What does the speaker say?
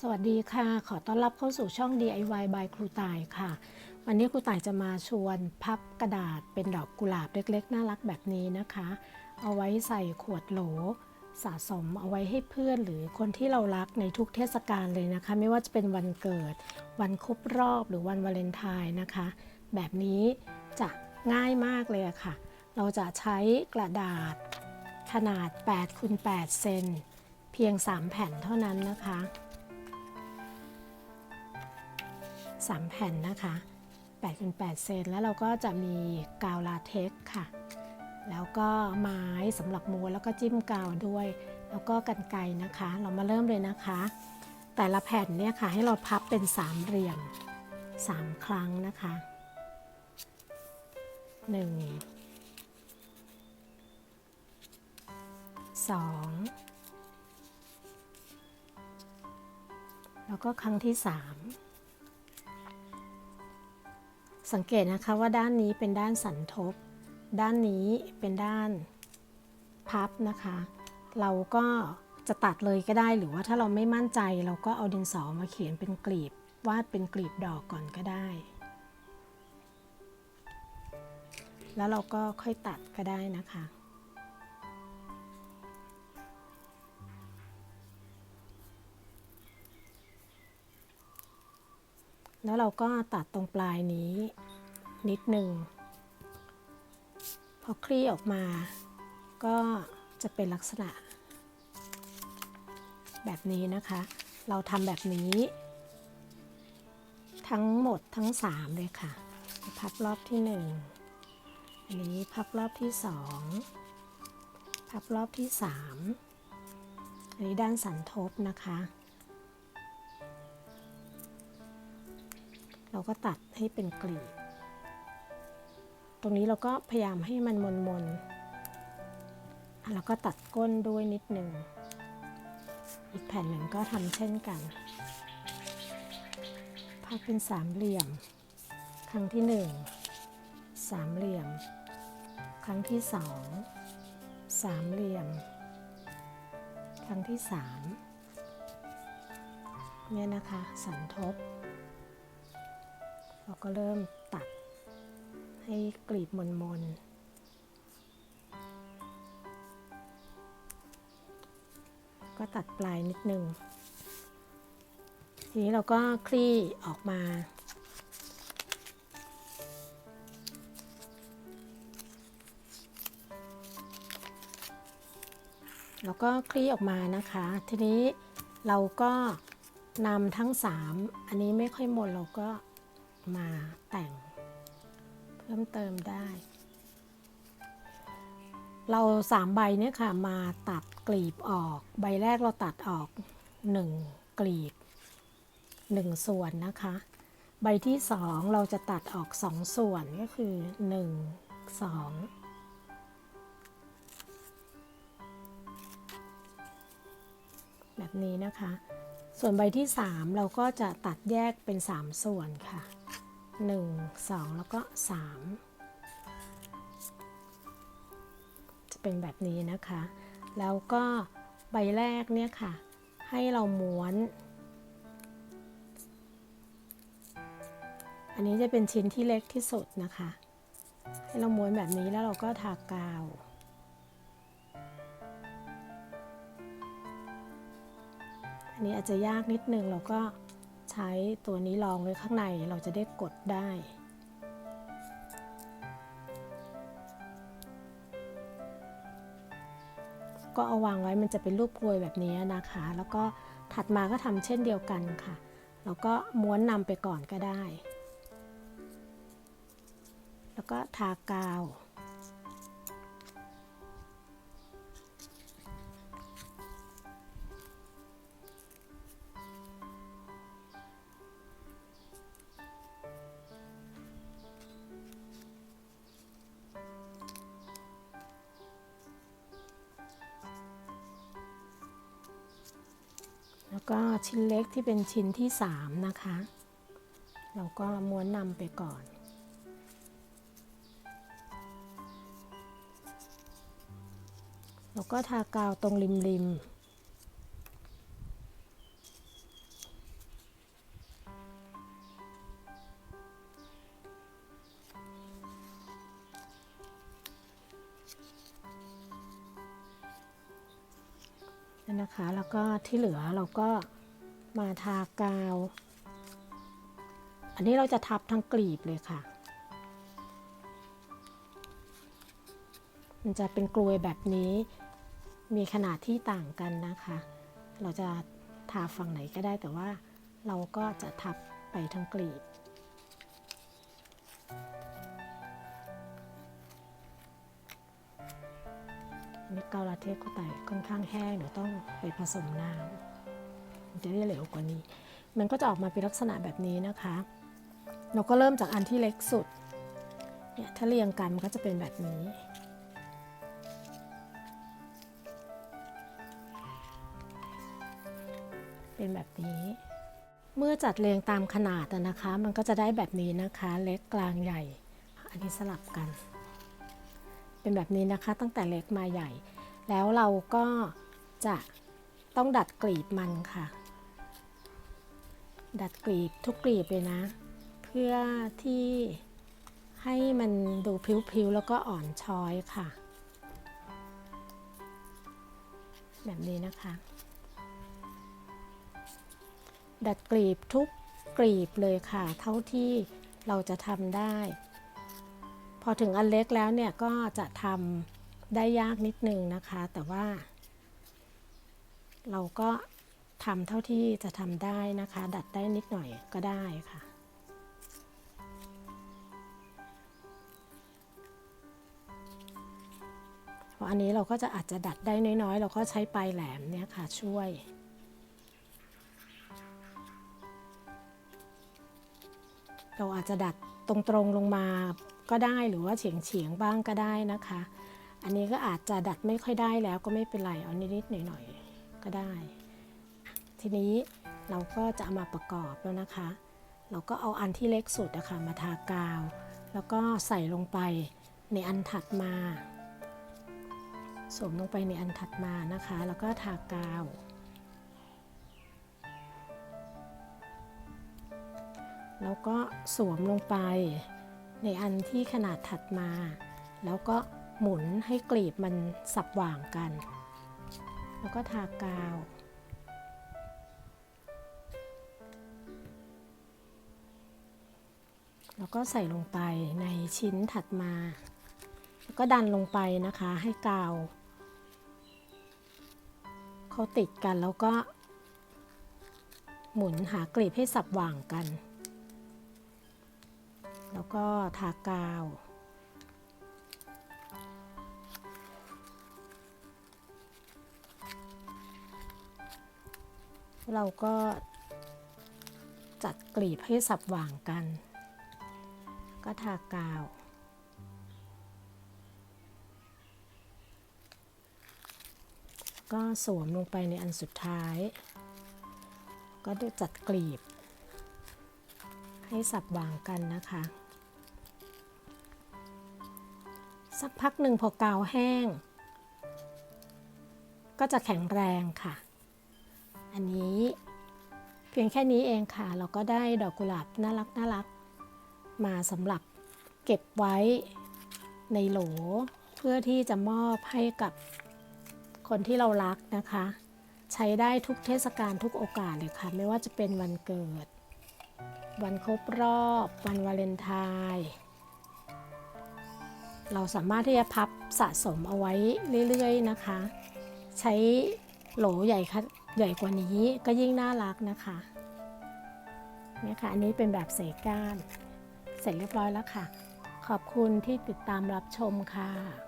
สวัสดีค่ะ ขอต้อนรับเข้าสู่ช่อง DIY by ครูต่ายค่ะ วันนี้ครูต่ายจะมาชวนพับกระดาษเป็นดอกกุหลาบเล็กๆ น่ารักแบบนี้นะคะ เอาไว้ใส่ขวดโหล สะสมเอาไว้ให้เพื่อนหรือคนที่เรารักในทุกเทศกาลเลยนะคะ ไม่ว่าจะเป็นวันเกิด วันครบรอบหรือวันวาเลนไทน์นะคะ แบบนี้จะง่ายมากเลยะค่ะ เราจะใช้กระดาษขนาด8คูณ8เซนเพียง 3 แผ่นเท่านั้นนะคะ 3 แผ่นนะคะ8คูณ8เซนแล้วเราก็จะมีกาวลาเท็กค่ะ แล้วก็ไม้สำหรับม้วนแล้วก็จิ้มกาวด้วย แล้วก็กันไกนะคะ เรามาเริ่มเลยนะคะ แต่ละแผ่นเนี่ยค่ะให้เราพับเป็นสามเหลี่ยม3ครั้งนะคะ1 2แล้วก็ครั้งที่3 สังเกตนะคะว่าด้านนี้เป็นด้านสันทบ ด้านนี้เป็นด้านพับนะคะ เราก็จะตัดเลยก็ได้หรือว่าถ้าเราไม่มั่นใจเราก็เอาดินสอมาเขียนเป็นกลีบวาดเป็นกลีบดอกก่อนก็ได้ แล้วเราก็ค่อยตัดก็ได้นะคะ แล้วเราก็ตัดตรงปลายนี้นิดหนึ่ง พอคลี่ออกมา ก็จะเป็นลักษณะ แบบนี้นะคะ เราทำแบบนี้ ทั้งหมดทั้ง 3 เลยค่ะ พับรอบที่ 1 อันนี้พับรอบที่ 2 พับรอบที่ 3 อันนี้ด้านสันทบนะคะ เราก็ตัดให้เป็นกลีบ ตรงนี้เราก็พยายามให้มันมนมนๆอะแล้วก็ตัดก้นด้วยนิดหนึ่ง อีกแผ่นหนึ่งก็ทำเช่นกัน พับเป็นสามเหลี่ยม ครั้งที่หนึ่ง สามเหลี่ยม ครั้งที่สอง สามเหลี่ยม ครั้งที่สามเนี่ยนะคะ สันทบ ก็เริ่มตัดให้กลีบมนมนๆก็ตัดปลายนิดนึง ทีนี้เราก็คลี่ออกมาแล้วก็คลี่ออกมานะคะ ทีนี้เราก็นำทั้ง 3 อันนี้ไม่ค่อยหมดเราก็ มาแต่ง เพิ่มเติมได้ เราสามใบเนี่ยค่ะมาตัดกลีบออก ใบแรกเราตัดออกหนึ่งกลีบหนึ่งส่วนนะคะ ใบที่สองเราจะตัดออกสองส่วนก็คือหนึ่งสองแบบนี้นะคะ ส่วนใบที่ 3 เราก็จะตัดแยกเป็น 3 ส่วนค่ะ 1 2 แล้วก็ 3 จะเป็นแบบนี้นะคะ แล้วก็ใบแรกเนี่ยค่ะ ให้เราม้วน อันนี้จะเป็นชิ้นที่เล็กที่สุดนะคะ ให้เราม้วนแบบนี้แล้วเราก็ทากาวอันนี้อาจจะยากนิดนึงเราก็ ใช้ตัวนี้รองไว้ข้างในเราจะได้กดได้ ก็เอาวางไว้มันจะเป็นรูปกลวยแบบนี้นะคะ แล้วก็ถัดมาก็ทำเช่นเดียวกันค่ะ แล้วก็ม้วนนำไปก่อนก็ได้ แล้วก็ทากาว ก็ชิ้นเล็กที่เป็นชิ้นที่ 3 นะคะ เราก็ม้วนนำไปก่อนแล้วก็ทากาวตรงริมริม นะคะ แล้วก็ที่เหลือเราก็มาทากาว อันนี้เราจะทับทั้งกลีบเลยค่ะ มันจะเป็นกลวยแบบนี้ มีขนาดที่ต่างกันนะคะ เราจะทาฝั่งไหนก็ได้แต่ว่าเราก็จะทับไปทั้งกลีบ นนี้เกาลาเทสก็ไต่ค่อนข้างแห้งเดี๋ยวต้องไปผสมน้ำจะได้เหลวกว่านี้ มันก็จะออกมาเป็นลักษณะแบบนี้นะคะ เราก็เริ่มจากอันที่เล็กสุดเนี่ยถ้าเรียงกันมันก็จะเป็นแบบนี้เป็นแบบนี้ เมื่อจัดเรียงตามขนาดนะคะ มันก็จะได้แบบนี้นะคะ เล็กกลางใหญ่ อันนี้สลับกัน เป็นแบบนี้นะคะ ตั้งแต่เล็กมาใหญ่ แล้วเราก็จะต้องดัดกลีบมันค่ะ ดัดกลีบทุกกลีบเลยนะ เพื่อที่ให้มันดูพริ้วๆแล้วก็อ่อนช้อยค่ะ แบบนี้นะคะ ดัดกลีบทุกกลีบเลยค่ะ เท่าที่เราจะทำได้ อถึงอันเล็กแล้วเนี่ยก็จะทำได้ยากนิดนึงนะคะ แต่ว่า เราก็ทำเท่าที่จะทำได้นะคะ ดัดได้นิดหน่อยก็ได้ค่ะเพราะอันนี้เราก็จะอาจจะดัดได้น้อยๆ เราก็ใช้ปลายแหลมเนี่ยค่ะช่วย เราอาจจะดัดตรงๆลงมา ก็ได้หรือว่าเฉียงเฉียงๆบ้างก็ได้นะคะ อันนี้ก็อาจจะดัดไม่ค่อยได้แล้วก็ไม่เป็นไรเอานิดๆหน่อยๆก็ได้ ทีนี้เราก็จะเอามาประกอบแล้วนะคะ เราก็เอาอันที่เล็กสุดนะคะมาทากาว แล้วก็ใส่ลงไปในอันถัดมาสวมลงไปในอันถัดมานะคะ แล้วก็ทากาว แล้วก็สวมลงไป ในอันที่ขนาดถัดมา แล้วก็หมุนให้กลีบมันสับหว่างกัน แล้วก็ทากาว แล้วก็ใส่ลงไปในชิ้นถัดมา แล้วก็ดันลงไปนะคะให้กาวเขาติดกันแล้วก็หมุนหากลีบให้สับหว่างกัน แล้วก็ทากาว เราก็จัดกลีบให้สับหว่างกัน ก็ทากาวก็สวมลงไปในอันสุดท้าย ก็จัดกลีบ ให้สับวางกันนะคะ สักพักหนึ่งพอกาวแห้ง ก็จะแข็งแรงค่ะ อันนี้เพียงแค่นี้เองค่ะ เราก็ได้ดอกกุหลาบน่ารักน่ารักมาสำหรับเก็บไว้ในโหลเพื่อที่จะมอบให้กับคนที่เรารักนะคะ ใช้ได้ทุกเทศกาลทุกโอกาสเลยค่ะ ไม่ว่าจะเป็นวันเกิด วันครบรอบ วันวาเลนไทน์เราสามารถที่จะพับสะสมเอาไว้เรื่อยๆนะคะ ใช้โหลใหญ่ค่ะใหญ่กว่านี้ก็ยิ่งน่ารักนะคะนี่ค่ะอันนี้เป็นแบบใส่ก้าน เสร็จเรียบร้อยแล้วค่ะ ขอบคุณที่ติดตามรับชมค่ะ